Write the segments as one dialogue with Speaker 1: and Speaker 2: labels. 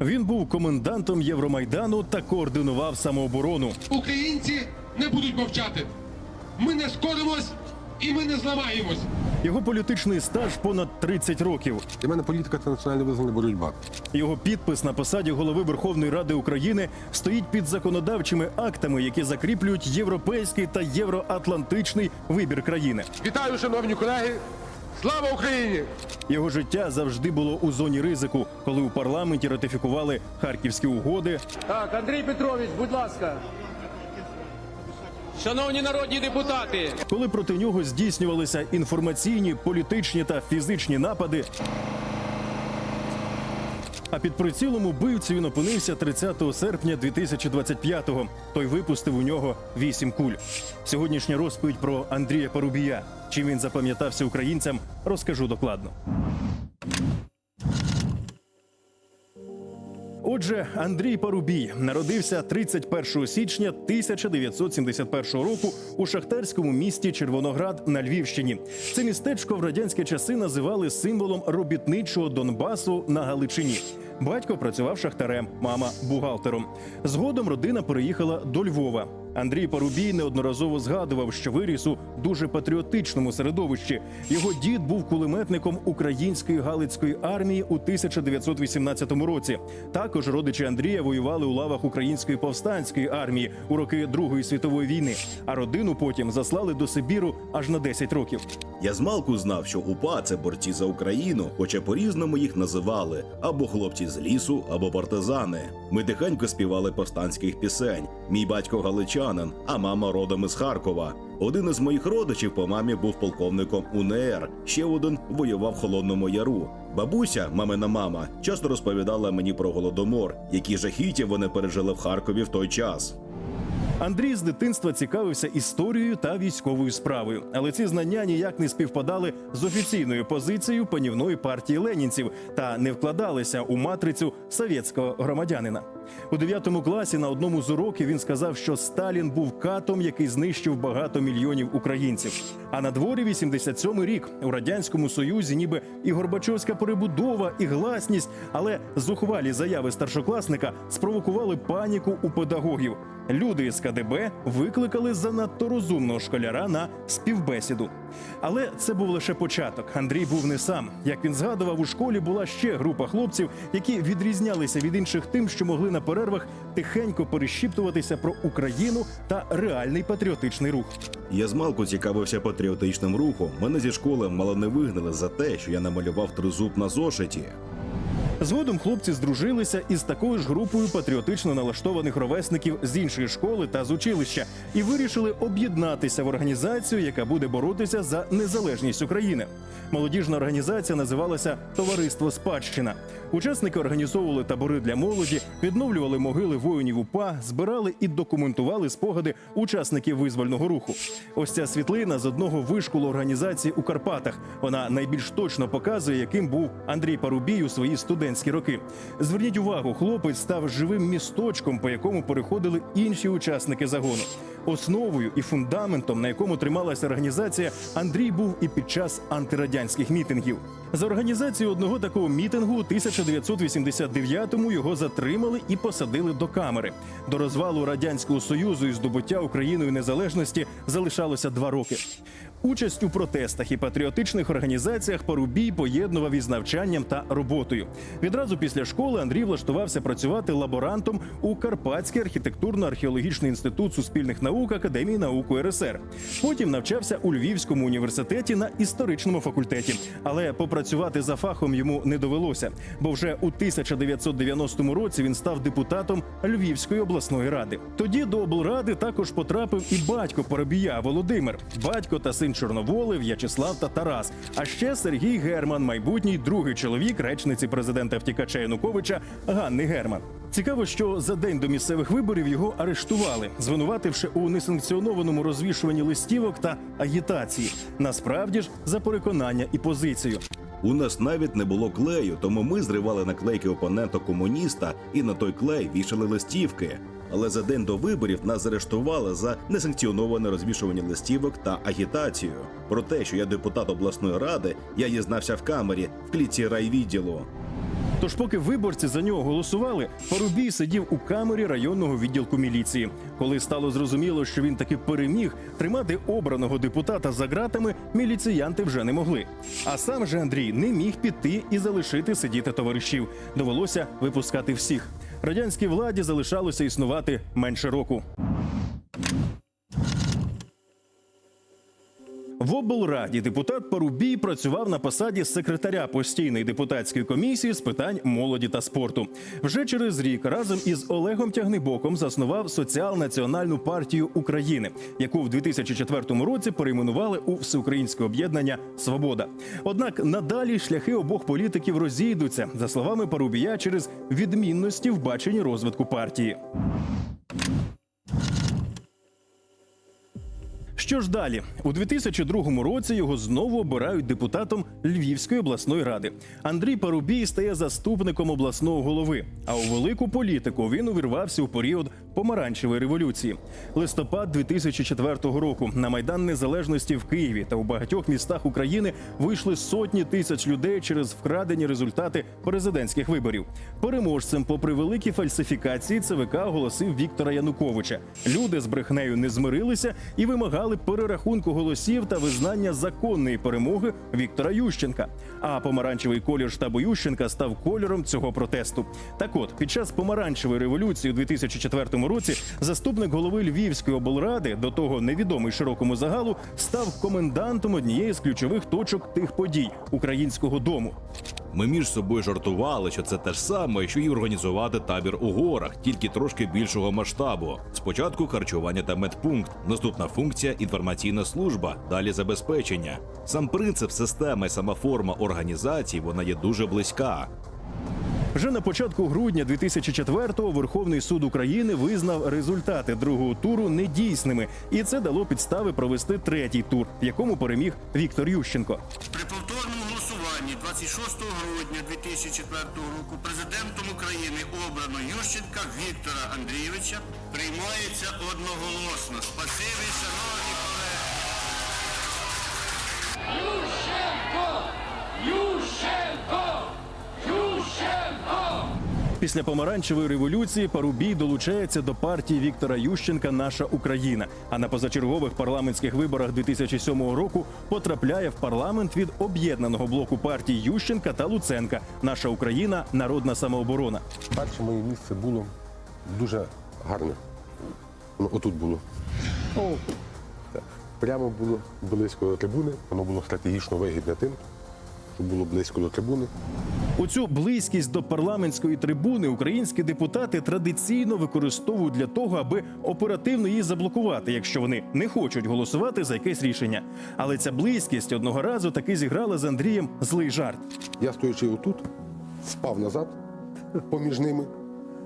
Speaker 1: Він був комендантом Євромайдану та координував самооборону.
Speaker 2: Українці не будуть мовчати. Ми не скоримось і ми не зламаємось.
Speaker 1: Його політичний стаж понад 30 років.
Speaker 3: Для мене політика це національна визнана боротьба.
Speaker 1: Його підпис на посаді голови Верховної Ради України стоїть під законодавчими актами, які закріплюють європейський та євроатлантичний вибір країни.
Speaker 2: Вітаю, шановні колеги! Слава Україні!
Speaker 1: Його життя завжди було у зоні ризику, коли у парламенті ратифікували харківські угоди,
Speaker 4: Так, Андрій Петрович, будь ласка. Шановні народні депутати,
Speaker 1: коли проти нього здійснювалися інформаційні, політичні та фізичні напади. А під прицілом убивці він опинився 30 серпня 2025-го. Той випустив у нього вісім куль. Сьогоднішня розповідь про Андрія Парубія. Чим він запам'ятався українцям, розкажу докладно. Отже, Андрій Парубій народився 31 січня 1971 року у шахтарському місті Червоноград на Львівщині. Це містечко в радянські часи називали символом робітничого Донбасу на Галичині. Батько працював шахтарем, мама бухгалтером. Згодом родина переїхала до Львова. Андрій Парубій неодноразово згадував, що виріс у дуже патріотичному середовищі. Його дід був кулеметником української галицької армії у 1918 році. Також родичі Андрія воювали у лавах української повстанської армії у роки Другої світової війни. А родину потім заслали до Сибіру аж на 10 років.
Speaker 5: Я змалку знав, що УПА це борці за Україну, хоча по-різному їх називали або хлопці з лісу, або партизани. Ми тихенько співали повстанських пісень. Мій батько галичанин, а мама родом із Харкова. Один із моїх родичів по мамі був полковником УНР. Ще один воював в Холодному Яру. Бабуся, мамина мама, часто розповідала мені про голодомор, які жахіття вони пережили в Харкові в той час.
Speaker 1: Андрій з дитинства цікавився історією та військовою справою, але ці знання ніяк не співпадали з офіційною позицією панівної партії ленінців та не вкладалися у матрицю совєтського громадянина. У 9 класі на одному з уроків він сказав, що Сталін був катом, який знищив багато мільйонів українців. А на дворі 87-й рік у радянському союзі, ніби і Горбачовська перебудова, і гласність, але зухвалі заяви старшокласника спровокували паніку у педагогів. Люди з КДБ викликали занадто розумного школяра на співбесіду. Але це був лише початок. Андрій був не сам. Як він згадував, у школі була ще група хлопців, які відрізнялися від інших тим, що могли на перервах тихенько перешіптуватися про Україну та реальний патріотичний рух.
Speaker 5: Я змалку цікавився патріотичним рухом. Мене зі школи мало не вигнали за те, що я намалював тризуб на зошиті.
Speaker 1: Згодом хлопці здружилися із такою ж групою патріотично налаштованих ровесників з іншої школи та з училища і вирішили об'єднатися в організацію, яка буде боротися за незалежність України. Молодіжна організація називалася Товариство Спадщина. Учасники організовували табори для молоді, відновлювали могили воїнів УПА, збирали і документували спогади учасників визвольного руху. Ось ця світлина з одного вишколу організації у Карпатах. Вона найбільш точно показує, яким був Андрій Парубій у свої студентські роки. Зверніть увагу, хлопець став живим місточком, по якому переходили інші учасники загону. Основою і фундаментом, на якому трималася організація, Андрій був і під час антирадянських мітингів. За організацію одного такого мітингу у 1989-му його затримали і посадили до камери. До розвалу радянського союзу і здобуття Україною незалежності залишалося два роки. Участь у протестах і патріотичних організаціях Парубій поєднував із навчанням та роботою. Відразу після школи Андрій влаштувався працювати лаборантом у Карпатський архітектурно-археологічний інститут суспільних наук Академії наук УРСР. Потім навчався у Львівському університеті на історичному факультеті. Але попрацювати за фахом йому не довелося, бо вже у 1990 році він став депутатом Львівської обласної ради. Тоді до облради також потрапив і батько Парубія Володимир, батько та син Чорноволи, В'ячеслав та Тарас. А ще Сергій Герман, майбутній другий чоловік речниці президента втікача Януковича Ганни Герман. Цікаво, що за день до місцевих виборів його арештували, звинувативши у несанкціонованому розвішуванні листівок та агітації. Насправді ж за переконання і позицію.
Speaker 5: У нас навіть не було клею, тому ми зривали наклейки опонента комуніста і на той клей вішали листівки. Але за день до виборів нас заарештували за несанкціоноване розвішування листівок та агітацію. Про те, що я депутат обласної ради, я дізнався в камері в кліці райвідділу.
Speaker 1: Тож, поки виборці за нього голосували, Парубій сидів у камері районного відділку міліції. Коли стало зрозуміло, що він таки переміг, тримати обраного депутата за ґратами міліціянти вже не могли. А сам же Андрій не міг піти і залишити сидіти товаришів. Довелося випускати всіх. Радянській владі залишалося існувати менше року. Облраді депутат Парубій працював на посаді секретаря постійної депутатської комісії з питань молоді та спорту. Вже через рік разом із Олегом Тягнибоком заснував Соціал-національну партію України, яку в 2004 році перейменували у Всеукраїнське об'єднання Свобода. Однак надалі шляхи обох політиків розійдуться, за словами Парубія, через відмінності в баченні розвитку партії. Що ж далі? У 2002 році його знову обирають депутатом Львівської обласної ради. Андрій Парубій стає заступником обласного голови. А у велику політику він увірвався у період помаранчевої революції. Листопад 2004 року на майдан незалежності в Києві та у багатьох містах України вийшли сотні тисяч людей через вкрадені результати президентських виборів. Переможцем, попри великі фальсифікації, ЦВК оголосив Віктора Януковича. Люди з брехнею не змирилися і вимагали перерахунку голосів та визнання законної перемоги Віктора Ющенка. А помаранчевий колір штабу Ющенка став кольором цього протесту. Так от, під час помаранчевої революції у 2004 році заступник голови Львівської облради, до того невідомий широкому загалу, став комендантом однієї з ключових точок тих подій українського дому.
Speaker 5: Ми між собою жартували, що це те ж саме, що й організувати табір у горах, тільки трошки більшого масштабу. Спочатку харчування та медпункт, наступна функція інформаційна служба, далі забезпечення. Сам принцип системи, сама форма організації вона є дуже близька.
Speaker 1: Вже на початку грудня 2004-го Верховний суд України визнав результати другого туру недійсними, і це дало підстави провести третій тур, в якому переміг Віктор Ющенко.
Speaker 6: При повторному голосуванні 26 грудня 2004 року президентом України обрано Ющенка Віктора Андрійовича приймається одноголосно. Спасибі,
Speaker 1: Після помаранчевої революції Парубій долучається до партії Віктора Ющенка Наша Україна. А на позачергових парламентських виборах 2007 року потрапляє в парламент від об'єднаного блоку партій Ющенка та Луценка. Наша Україна народна самооборона.
Speaker 3: Перше моє місце було дуже гарне. Воно отут було. Так. Прямо було близько до трибуни, воно було стратегічно вигідне тим, що було близько до трибуни.
Speaker 1: У цю близькість до парламентської трибуни українські депутати традиційно використовують для того, аби оперативно її заблокувати, якщо вони не хочуть голосувати за якесь рішення. Але ця близькість одного разу таки зіграла з Андрієм злий жарт.
Speaker 3: Я стоячи отут, впав назад поміж ними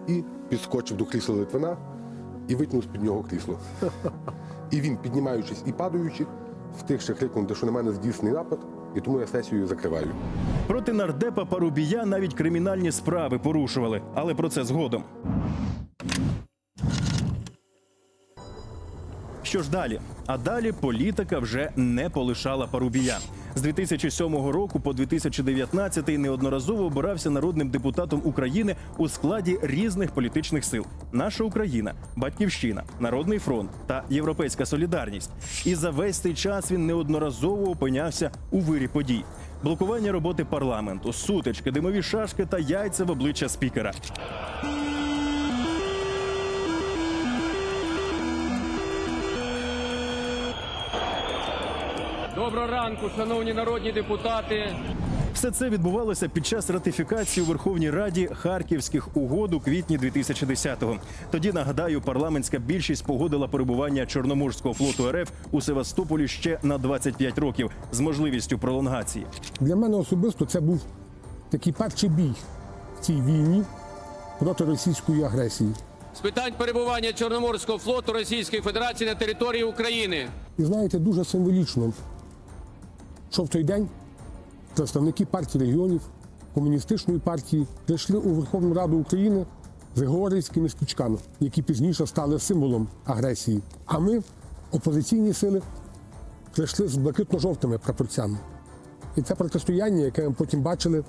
Speaker 3: і підскочив до крісла Литвина і витягнув з-під нього крісло. І він, піднімаючись і падаючи, встиг ще крикнути, що на мене здійснений напад, і тому я сесію закриваю.
Speaker 1: Проти нардепа Парубія навіть кримінальні справи порушували, але про це згодом. Що ж далі? А далі політика вже не полишала Парубія. З 2007 року по 2019 неодноразово обирався народним депутатом України у складі різних політичних сил: наша Україна, Батьківщина, Народний фронт та Європейська Солідарність. І за весь цей час він неодноразово опинявся у вирі подій. Блокування роботи парламенту, сутички, димові шашки та яйця в обличчя спікера.
Speaker 4: Доброго ранку, шановні народні депутати.
Speaker 1: Все це відбувалося під час ратифікації у Верховній Раді Харківських угод у квітні 2010-го. Тоді нагадаю, парламентська більшість погодила перебування Чорноморського флоту РФ у Севастополі ще на 25 років з можливістю пролонгації.
Speaker 7: Для мене особисто це був такий перший бій в цій війні проти російської агресії.
Speaker 4: З питань перебування Чорноморського флоту Російської Федерації на території України.
Speaker 7: І знаєте, дуже символічно, що в той день представники партії регіонів, комуністичної партії прийшли у Верховну Раду України з георгіївськими стрічками, які пізніше стали символом агресії. А ми, опозиційні сили, прийшли з блакитно-жовтими прапорцями. І це протистояння, яке ми потім бачили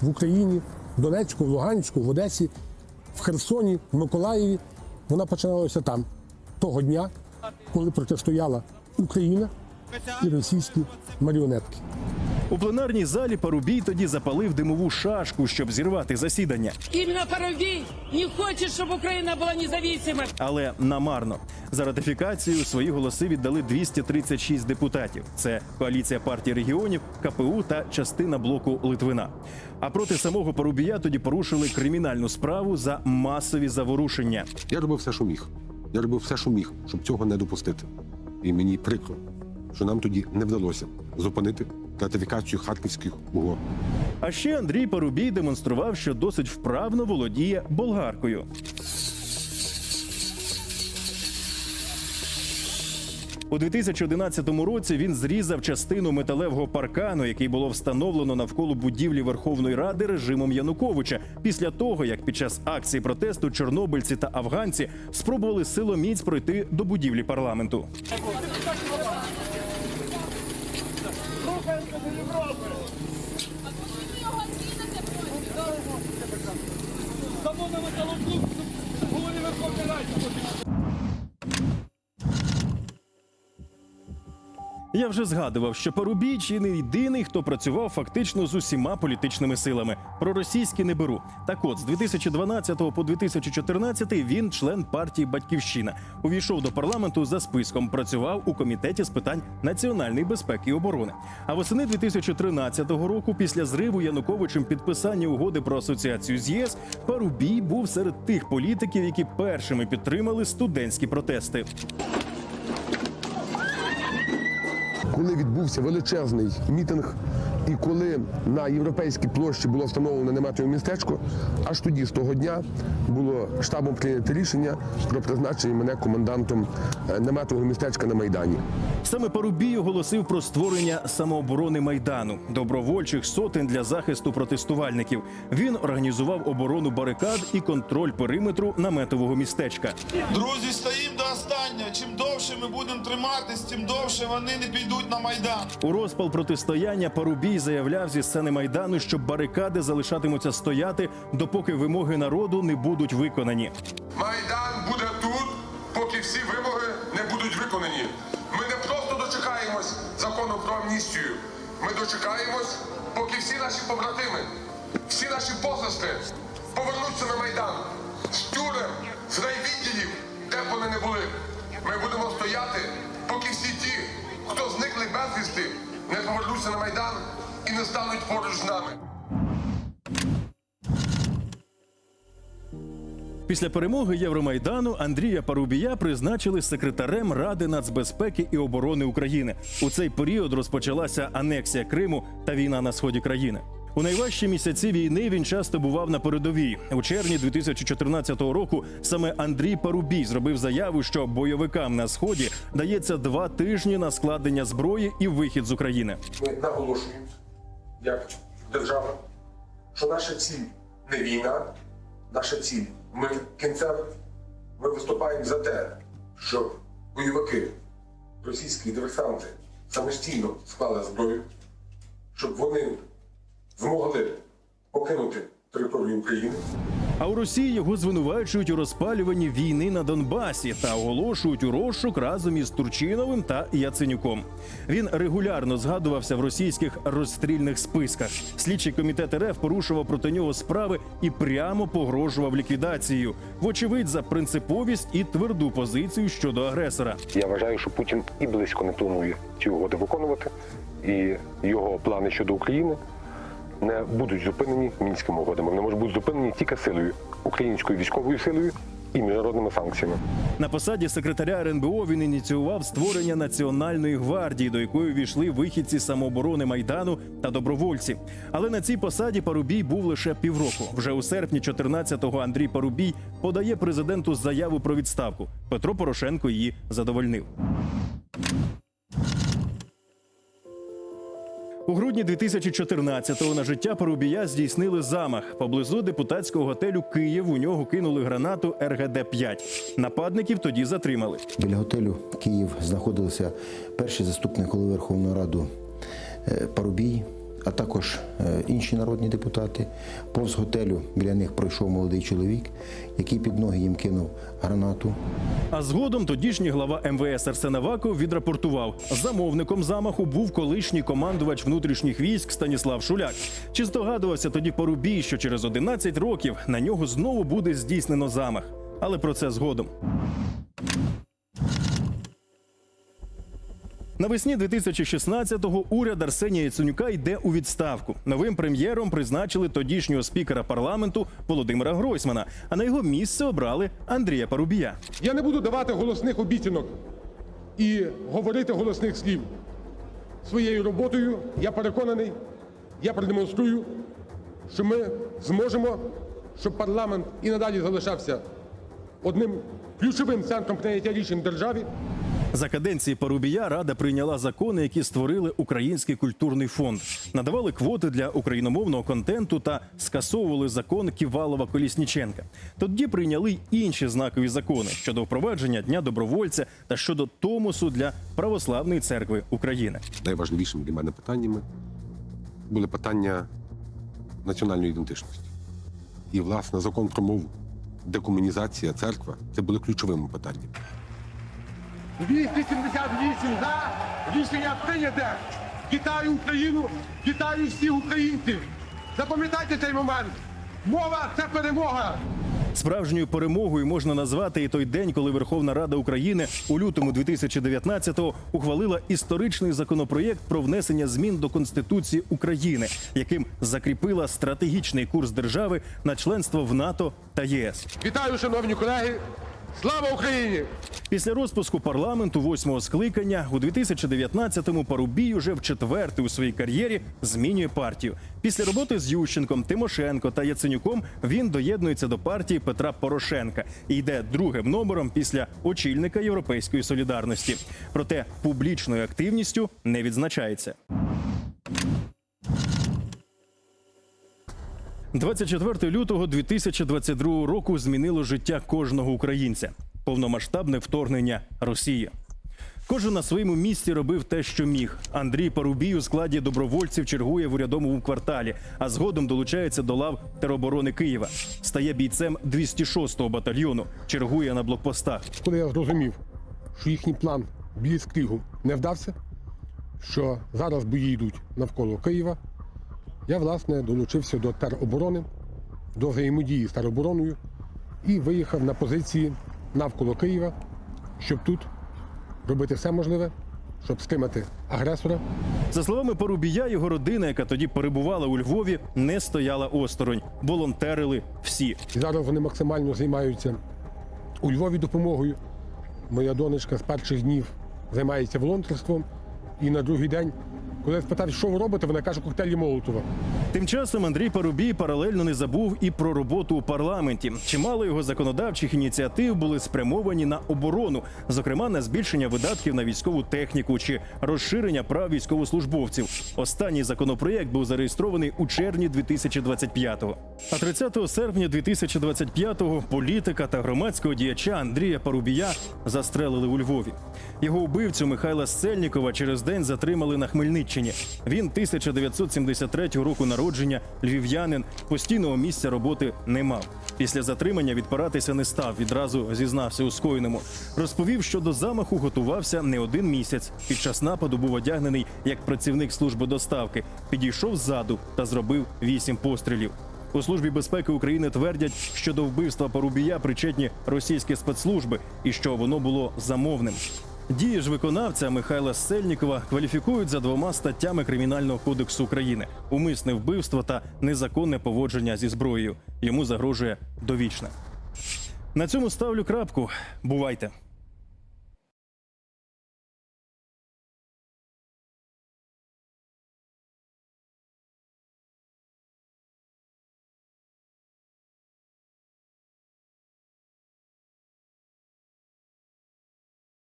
Speaker 7: в Україні в Донецьку, в Луганську, в Одесі, в Херсоні, в Миколаєві. Вона починалася там, того дня, коли протистояла Україна і російські маріонетки.
Speaker 1: У пленарній залі Парубій тоді запалив димову шашку, щоб зірвати засідання.
Speaker 8: Именно Парубий не хочет, чтобы Украина была независимой.
Speaker 1: Але намарно за ратифікацію свої голоси віддали 236 депутатів. Це коаліція партій регіонів, КПУ та частина блоку Литвина. А проти самого Парубія тоді порушили кримінальну справу за масові заворушення.
Speaker 3: Я робив все, що міг. Я робив все, що міг, щоб цього не допустити. І мені прикро, що нам тоді не вдалося зупинити ратифікацію харківських угод.
Speaker 1: А ще Андрій Парубій демонстрував, що досить вправно володіє болгаркою. У 2011 році він зрізав частину металевого паркану, який було встановлено навколо будівлі Верховної Ради режимом Януковича, після того як під час акції протесту чорнобильці та афганці спробували силоміць пройти до будівлі парламенту. Лукашенка до Європи. А почему його звільнити проти? Забудемо та лопнув в голові Верховної Ради. Я вже згадував, що Парубій чи не єдиний, хто працював фактично з усіма політичними силами. Про російські не беру. Так от, з 2012 по 2014 він член партії Батьківщина. Увійшов до парламенту за списком. Працював у комітеті з питань національної безпеки і оборони. А восени 2013 року, після зриву Януковичем підписання угоди про асоціацію з ЄС, Парубій був серед тих політиків, які першими підтримали студентські протести.
Speaker 3: Коли відбувся величезний мітинг, і коли на європейській площі було встановлено наметове містечко, аж тоді з того дня було штабом прийнято рішення про призначення мене комендантом е, наметового містечка на Майдані.
Speaker 1: Саме Парубій оголосив про створення самооборони майдану, добровольчих сотень для захисту протестувальників. Він організував оборону барикад і контроль периметру наметового містечка.
Speaker 9: Друзі, стоїмо до останнього. Чим довше ми будемо триматись, тим довше вони не підуть на майдан.
Speaker 1: У розпал протистояння Парубій заявляв зі сцени майдану, що барикади залишатимуться стояти, допоки вимоги народу не будуть виконані.
Speaker 10: Майдан буде тут, поки всі вимоги не будуть виконані. Ми не просто дочекаємось закону про амністію. Ми дочекаємось, поки всі наші побратими, всі наші посестри повернуться на майдан з тюрем, з райвідділів, де б вони не були. Ми будемо стояти, поки всі ті, хто зникли безвісти, не повернуться на майдан і не стануть поруч з нами.
Speaker 1: Після перемоги Євромайдану Андрія Парубія призначили секретарем Ради нацбезпеки і оборони України. У цей період розпочалася анексія Криму та війна на сході країни. У найважчі місяці війни він часто бував на передовій. У червні 2014 року саме Андрій Парубій зробив заяву, що бойовикам на сході дається два тижні на складення зброї і вихід з України.
Speaker 10: Ми наголошуємо, як держава, що наша ціль не війна, наша ціль мир кінцевий. Ми виступаємо за те, щоб бойовики, російські диверсанти самостійно склали зброю, щоб вони змогли покинути територію України.
Speaker 1: А у Росії його звинувачують у розпалюванні війни на Донбасі та оголошують у розшук разом із Турчиновим та Яценюком. Він регулярно згадувався в російських розстрільних списках. Слідчий комітет РФ порушував проти нього справи і прямо погрожував ліквідацією, вочевидь за принциповість і тверду позицію щодо агресора.
Speaker 11: Я вважаю, що Путін і близько не планує ці угоди виконувати, і його плани щодо України не будуть зупинені мінськими угодами. Вони можуть бути зупинені тільки силою українською військовою силою і міжнародними санкціями.
Speaker 1: На посаді секретаря РНБО він ініціював створення національної гвардії, до якої війшли вихідці самооборони майдану та добровольці. Але на цій посаді Парубій був лише півроку. Вже у серпні 14-го Андрій Парубій подає президенту заяву про відставку. Петро Порошенко її задовольнив. У грудні 2014-го на життя Парубія здійснили замах. Поблизу депутатського готелю Київ у нього кинули гранату РГД-5. Нападників тоді затримали.
Speaker 12: Біля готелю Київ знаходилися перший заступник голови Верховної Ради е, Парубій, а також е, інші народні депутати. Повз готелю біля них пройшов молодий чоловік, який під ноги їм кинув гранату.
Speaker 1: А згодом тодішній глава МВС Арсен Аваков відрапортував, замовником замаху був колишній командувач внутрішніх військ Станіслав Шуляк. Чи здогадувався тоді Порубій, що через 11 років на нього знову буде здійснено замах? Але про це згодом. Навесні 2016-го уряд Арсенія Яценюка йде у відставку. Новим прем'єром призначили тодішнього спікера парламенту Володимира Гройсмана, а на його місце обрали Андрія Парубія.
Speaker 3: Я не буду давати голосних обіцянок і говорити голосних слів. Своєю роботою я переконаний, я продемонструю, що ми зможемо, щоб парламент і надалі залишався одним ключовим центром прийняття рішень державі.
Speaker 1: За каденції Парубія Рада прийняла закони, які створили Український культурний фонд, надавали квоти для україномовного контенту та скасовували закон Ківалова Колісніченка. Тоді прийняли інші знакові закони щодо впровадження дня добровольця та щодо томосу для православної церкви України.
Speaker 3: Найважливішими для мене питаннями були питання національної ідентичності. І, власне, закон про мову, декомунізація, церква це були ключовими питаннями. 278 за рішення прийняте. Вітаю Україну, вітаю всіх українців. Запам'ятайте цей момент. Мова це перемога.
Speaker 1: Справжньою перемогою можна назвати і той день, коли Верховна Рада України у лютому 2019-го ухвалила історичний законопроєкт про внесення змін до Конституції України, яким закріпила стратегічний курс держави на членство в НАТО та ЄС.
Speaker 3: Вітаю, шановні колеги. Слава Україні!
Speaker 1: Після розпуску парламенту восьмого скликання у 2019-му Парубій уже в четверте у своїй кар'єрі змінює партію. Після роботи з Ющенком, Тимошенко та Яценюком він доєднується до партії Петра Порошенка і йде другим номером після очільника Європейської солідарності. Проте публічною активністю не відзначається. 24 лютого 2022 року змінило життя кожного українця. Повномасштабне вторгнення Росії. Кожен на своєму місці робив те, що міг. Андрій Парубій у складі добровольців чергує в урядовому кварталі, а згодом долучається до лав тероборони Києва. Стає бійцем 206-го батальйону, чергує на блокпостах.
Speaker 7: Коли я зрозумів, що їхній план Бліцкрігу не вдався, що зараз бої йдуть навколо Києва, я власне долучився до тероборони, до взаємодії з теробороною і виїхав на позиції навколо Києва, щоб тут робити все можливе, щоб стримати агресора.
Speaker 1: За словами Порубія, його родина, яка тоді перебувала у Львові, не стояла осторонь. Волонтерили всі.
Speaker 7: І зараз вони максимально займаються у Львові допомогою. Моя донечка з перших днів займається волонтерством. І на другий день, коли я спитав, що ви робите, вона каже, коктейлі Молотова.
Speaker 1: Тим часом Андрій Парубій паралельно не забув і про роботу у парламенті. Чимало його законодавчих ініціатив були спрямовані на оборону, зокрема на збільшення видатків на військову техніку чи розширення прав військовослужбовців. Останній законопроєкт був зареєстрований у червні 2025-го. А 30 серпня 2025-го політика та громадського діяча Андрія Парубія застрелили у Львові. Його убивцю Михайла Сельнікова через день затримали на Хмельниччині. Він 1973 року народження, львів'янин, постійного місця роботи не мав. Після затримання відпиратися не став. Відразу зізнався у скоєному. Розповів, що до замаху готувався не один місяць. Під час нападу був одягнений як працівник служби доставки. Підійшов ззаду та зробив вісім пострілів. У службі безпеки України твердять, що до вбивства Парубія причетні російські спецслужби і що воно було замовним. Дії ж виконавця Михайла Сельнікова кваліфікують за двома статтями Кримінального кодексу України: умисне вбивство та незаконне поводження зі зброєю. Йому загрожує довічне. На цьому ставлю крапку. Бувайте.